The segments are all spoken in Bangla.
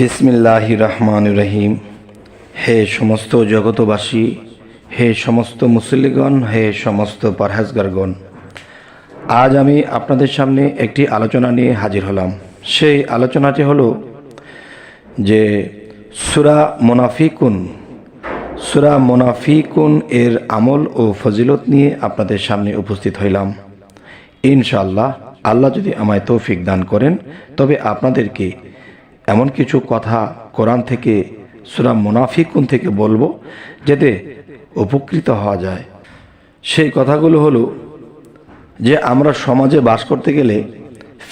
বিসমিল্লাহ রহমান রহিম। হে সমস্ত জগতবাসী, হে সমস্ত মুসলিগণ হে সমস্ত পারহেজগারগণ, আজ আমি আপনাদের সামনে একটি আলোচনা নিয়ে হাজির হলাম। সেই আলোচনাটি হলো যে সুরা মোনাফিকুন সুরা মোনাফিকুন এর আমল ও ফজিলত নিয়ে আপনাদের সামনে উপস্থিত হইলাম। ইনশাআল্লাহ, আল্লাহ যদি আমায় তৌফিক দান করেন, তবে আপনাদেরকে এমন কিছু কথা কোরআন থেকে, সুরা মোনাফিকুন থেকে বলব, যাতে উপকৃত হওয়া যায়। সেই কথাগুলো হলো যে, আমরা সমাজে বাস করতে গেলে,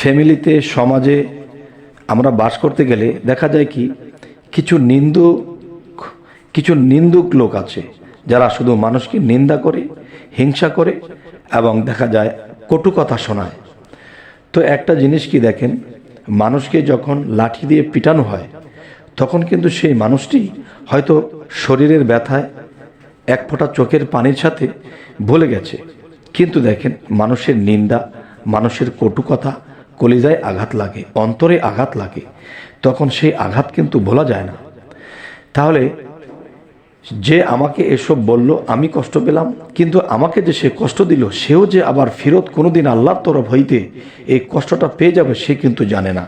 ফ্যামিলিতে, সমাজে আমরা বাস করতে গেলে দেখা যায় কি, কিছু নিন্দুক কিছু নিন্দুক লোক আছে, যারা শুধু মানুষকে নিন্দা করে, হিংসা করে এবং দেখা যায় কটু কথা শোনায়। তো একটা জিনিস কি দেখেন মানুষকে যখন লাঠি দিয়ে পিটানো হয়, তখন কিন্তু সেই মানুষটি হয়তো শরীরের ব্যথায় এক ফোঁটা চোখের পানির সাথে ভুলে গেছে। কিন্তু দেখেন, মানুষের নিন্দা, মানুষের কটু কথা কলিজায় আঘাত লাগে, অন্তরে আঘাত লাগে, তখন সেই আঘাত কিন্তু ভোলা যায় না। তাহলে যে আমাকে এসব বলল, আমি কষ্ট পেলাম। কিন্তু আমাকে যে সে কষ্ট দিল, সেও যে আবার ফেরত কোনোদিন আল্লাহর তরফ হইতে এই কষ্টটা পেয়ে যাবে, সে কিন্তু জানে না।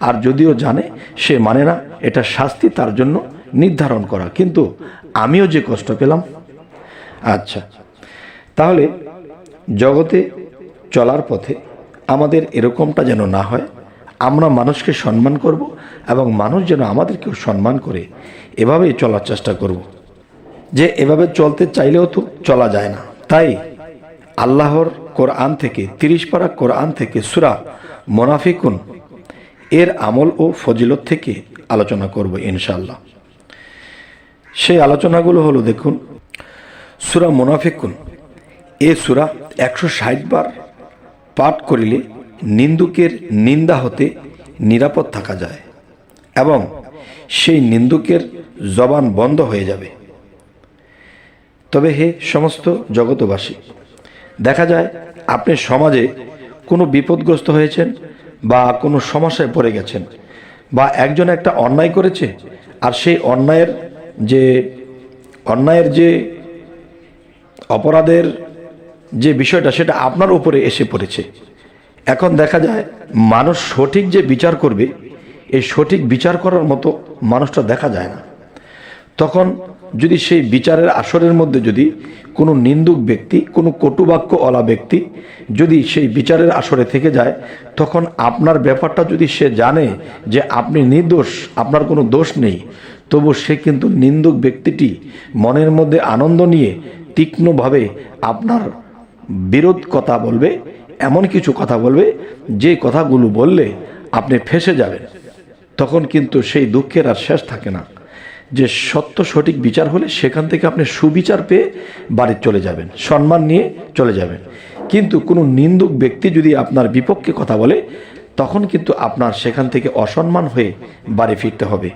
আর যদিও জানে, সে মানে না, এটা শাস্তি তার জন্য নির্ধারণ করা। কিন্তু আমিও যে কষ্ট পেলাম আচ্ছা। তাহলে জগতে চলার পথে আমাদের এরকমটা যেন না হয়, আমরা মানুষকে সম্মান করব এবং মানুষ যেন আমাদেরকেও সম্মান করে, এভাবেই চলার চেষ্টা করব। যে এভাবে চলতে চাইলেও তো চলা যায় না। তাই আল্লাহর কোরআন থেকে, তিরিশ পারা কোরআন থেকে সুরা মোনাফিকুন, এর আমল ও ফজিলত থেকে আলোচনা করব ইনশাল্লাহ সেই আলোচনাগুলো হলো, দেখুন, সুরা মোনাফিকুন, এ সুরা একশো ষাট বার পাঠ করিলে নিন্দুকের নিন্দা হতে নিরাপদ থাকা যায় এবং সেই নিন্দুকের জবান বন্ধ হয়ে যাবে। তবে হে সমস্ত জগতবাসী দেখা যায় আপনি সমাজে কোনো বিপদগ্রস্ত হয়েছেন বা কোনো সমস্যায় পড়ে গেছেন বা একজন একটা অন্যায় করেছে আর সেই অন্যায়ের যে অন্যায়ের যে অপরাধের যে বিষয়টা সেটা আপনার উপরে এসে পড়েছে। এখন দেখা যায় মানুষ সঠিক যে বিচার করবে, এই সঠিক বিচার করার মতো মানুষটা দেখা যায় না। তখন যদি সেই বিচারের আসরের মধ্যে যদি কোনো নিন্দুক ব্যক্তি, কোনো কটুবাক্য অলা ব্যক্তি যদি সেই বিচারের আসরে থেকে যায়, তখন আপনার ব্যাপারটা যদি সে জানে যে আপনি নির্দোষ, আপনার কোনো দোষ নেই, তবু সে কিন্তু নিন্দুক ব্যক্তিটি মনের মধ্যে আনন্দ নিয়ে তীক্ষ্ণভাবে আপনার বিরোধ কথা বলবে, এমন কিছু কথা বলবে, যে কথাগুলো বললে আপনি ফেসে যাবেন। তখন কিন্তু সেই দুঃখের আর শেষ থাকে না। যে সত্য সঠিক বিচার হলে সেখান থেকে আপনি সুবিচার পেয়ে বাড়ি চলে যাবেন, সম্মান নিয়ে চলে যাবেন। কিন্তু কোনো নিন্দুক ব্যক্তি যদি আপনার বিপক্ষে কথা বলে, তখন কিন্তু আপনার সেখান থেকে অসম্মান হয়ে বাড়ি ফিরতে হবে।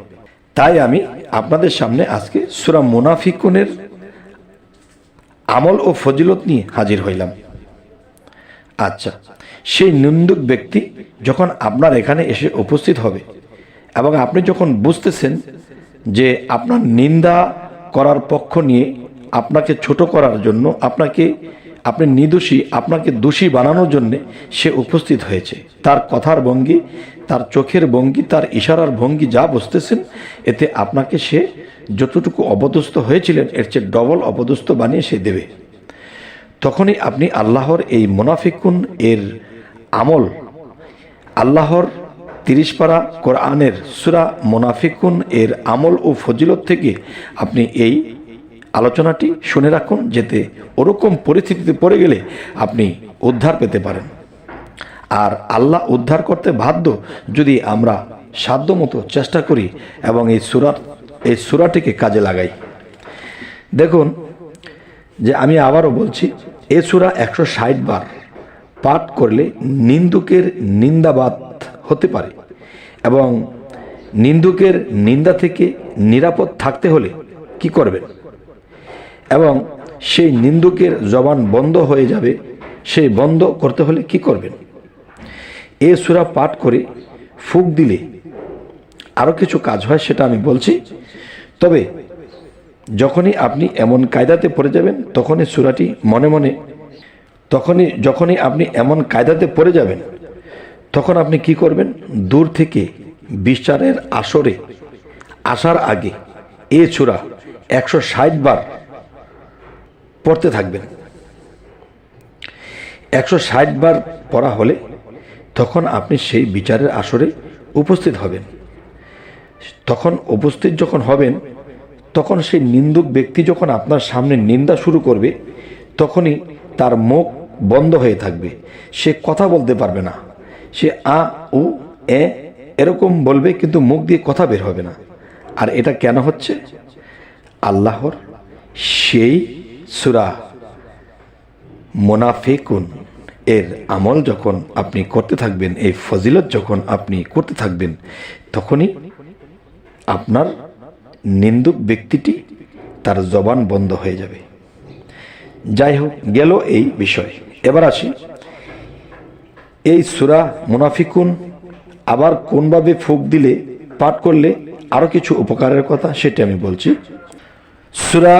তাই আমি আপনাদের সামনে আজকে সুরা মুনাফিকুনের আমল ও ফজিলত নিয়ে হাজির হইলাম। আচ্ছা সেই নিন্দুক ব্যক্তি যখন আপনার এখানে এসে উপস্থিত হবে এবং আপনি যখন বুঝতেছেন যে আপনার নিন্দা করার পক্ষ নিয়ে আপনাকে ছোট করার জন্য আপনাকে, আপনি নির্দোষী আপনাকে দোষী বানানোর জন্যে সে উপস্থিত হয়েছে। তার কথার ভঙ্গি, তার চোখের ভঙ্গি, তার ইশারার ভঙ্গি যা বুঝতেছেন, এতে আপনাকে সে যতটুকু অপদস্থ হয়েছিলেন, এর চেয়ে ডবল অপদস্থ বানিয়ে সে দেবে। তখনই আপনি আল্লাহর এই মোনাফিকুন এর আমল, আল্লাহর তিরিশ পারা কোরআনের সুরা মোনাফিকুন এর আমল ও ফজিলত থেকে আপনি এই আলোচনাটি শুনে রাখুন, যেতে ওরকম পরিস্থিতিতে পড়ে গেলে আপনি উদ্ধার পেতে পারেন। আর আল্লাহ উদ্ধার করতে বাধ্য যদি আমরা সাধ্যমতো চেষ্টা করি এবং এই সুরা এই সুরাটিকে কাজে লাগাই। দেখুন যে আমি আবারও বলছি, এ সুরা একশো ষাট বার পাঠ করলে নিন্দুকের নিন্দাবাদ হতে পারে। এবং নিন্দুকের নিন্দা থেকে নিরাপদ থাকতে হলে কি করবেন? এবং সেই নিন্দুকের জবান বন্ধ হয়ে যাবে, সেই বন্ধ করতে হলে কি করবেন? এ সুরা পাঠ করে ফুক দিলে আরও কিছু কাজ হয়, সেটা আমি বলছি। তবে যখনই আপনি এমন কায়দাতে পড়ে যাবেন, তখনই সুরাটি মনে মনে, তখনই, যখনই আপনি এমন কায়দাতে পড়ে যাবেন তখন আপনি কি করবেন? দূর থেকে বিচারের আসরে আসার আগে এ চূড়া একশো ষাট বার পড়তে থাকবেন। একশো ষাট বার পড়া হলে তখন আপনি সেই বিচারের আসরে উপস্থিত হবেন। তখন উপস্থিত যখন হবেন, তখন সেই নিন্দুক ব্যক্তি যখন আপনার সামনে নিন্দা শুরু করবে, তখনই তার মুখ বন্ধ হয়ে থাকবে। সে কথা বলতে পারবে না। সে আ, উ, এ এরকম বলবে কিন্তু মুখ দিয়ে কথা বের হবে না। আর এটা কেন হচ্ছে? আল্লাহর সেই সুরা মোনাফেকুন, এর আমল যখন আপনি করতে থাকবেন, এই ফজিলত যখন আপনি করতে থাকবেন, তখনই আপনার নিন্দুক ব্যক্তিটি তার জবান বন্ধ হয়ে যাবে। যাই হোক, গেল এই বিষয়। এবার আসি এই সুরা মুনাফিকুন আবার কোনভাবে ফুক দিলে, পাঠ করলে আরও কিছু উপকারের কথা সেটা আমি বলছি। সুরা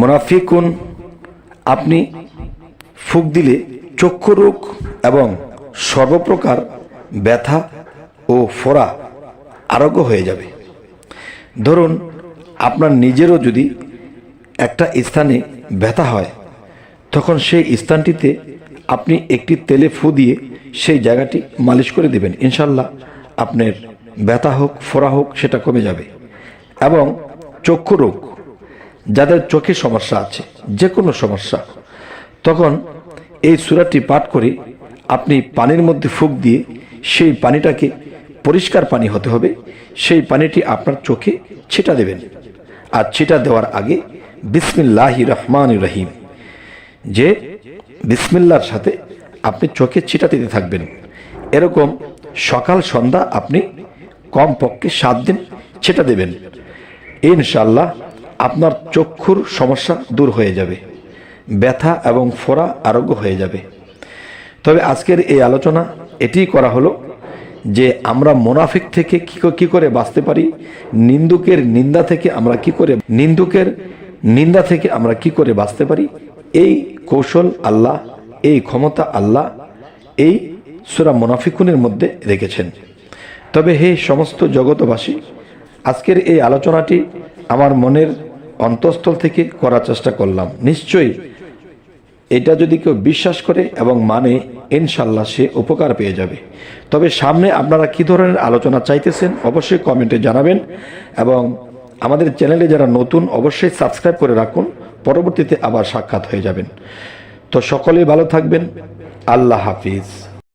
মুনাফিকুন আপনি ফুক দিলে চক্ষু রোগ এবং সর্বপ্রকার ব্যথা ও ফোড়া আরোগ্য হয়ে যাবে। ধরুন, আপনার নিজেরও যদি একটা স্থানে ব্যথা হয়, তখন সেই স্থানটিতে আপনি একটি তেলে ফু দিয়ে সেই জায়গাটি মালিশ করে দেবেন। ইনশাল্লাহ আপনার ব্যথা হোক, ফোড়া হোক, সেটা কমে যাবে। এবং চক্ষু রোগ, যাদের চোখে সমস্যা আছে যে কোনো সমস্যা, তখন এই সুরাটি পাঠ করে আপনি পানির মধ্যে ফুক দিয়ে সেই পানিটাকে পরিষ্কার পানি হতে হবে। সেই পানিটি আপনার চোখে ছিটা দেবেন। আর ছিটা দেওয়ার আগে বিসমিল্লাহি রহমান রহিম, যে বিসমিল্লার সাথে আপনি চোখে ছিটা দিতে থাকবেন। এরকম সকাল, সন্ধ্যা আপনি কমপক্ষে সাত দিন ছিটা দেবেন। ইনশাল্লাহ আপনার চক্ষুর সমস্যা দূর হয়ে যাবে। ব্যথা এবং ফোড়া আরোগ্য হয়ে যাবে। তবে আজকের এই আলোচনা এটিই করা হলো যে আমরা মোনাফিক থেকে কি করে বাঁচতে পারি, নিন্দুকের নিন্দা থেকে আমরা কি করে নিন্দুকের নিন্দা থেকে আমরা কি করে বাঁচতে পারি এই কৌশল আল্লাহ, এই ক্ষমতা আল্লাহ, এই সুরা মোনাফিকুনের মধ্যে রেখেছেন। তবে হে সমস্ত জগতবাসী আজকের এই আলোচনাটি আমার মনের অন্তঃস্থল থেকে করার চেষ্টা করলাম। নিশ্চয়ই এটা যদি কেউ বিশ্বাস করে এবং মানে ইনশাল্লাহ সে উপকার পেয়ে যাবে। তবে সামনে আপনারা কি ধরনের আলোচনা চাইতেছেন অবশ্যই কমেন্টে জানাবেন এবং আমাদের চ্যানেলে যারা নতুন অবশ্যই সাবস্ক্রাইব করে রাখুন। পরবর্তীতে আবার সাক্ষাৎ হয়ে যাবেন। তো সকলেই ভালো থাকবেন। আল্লাহ হাফিজ।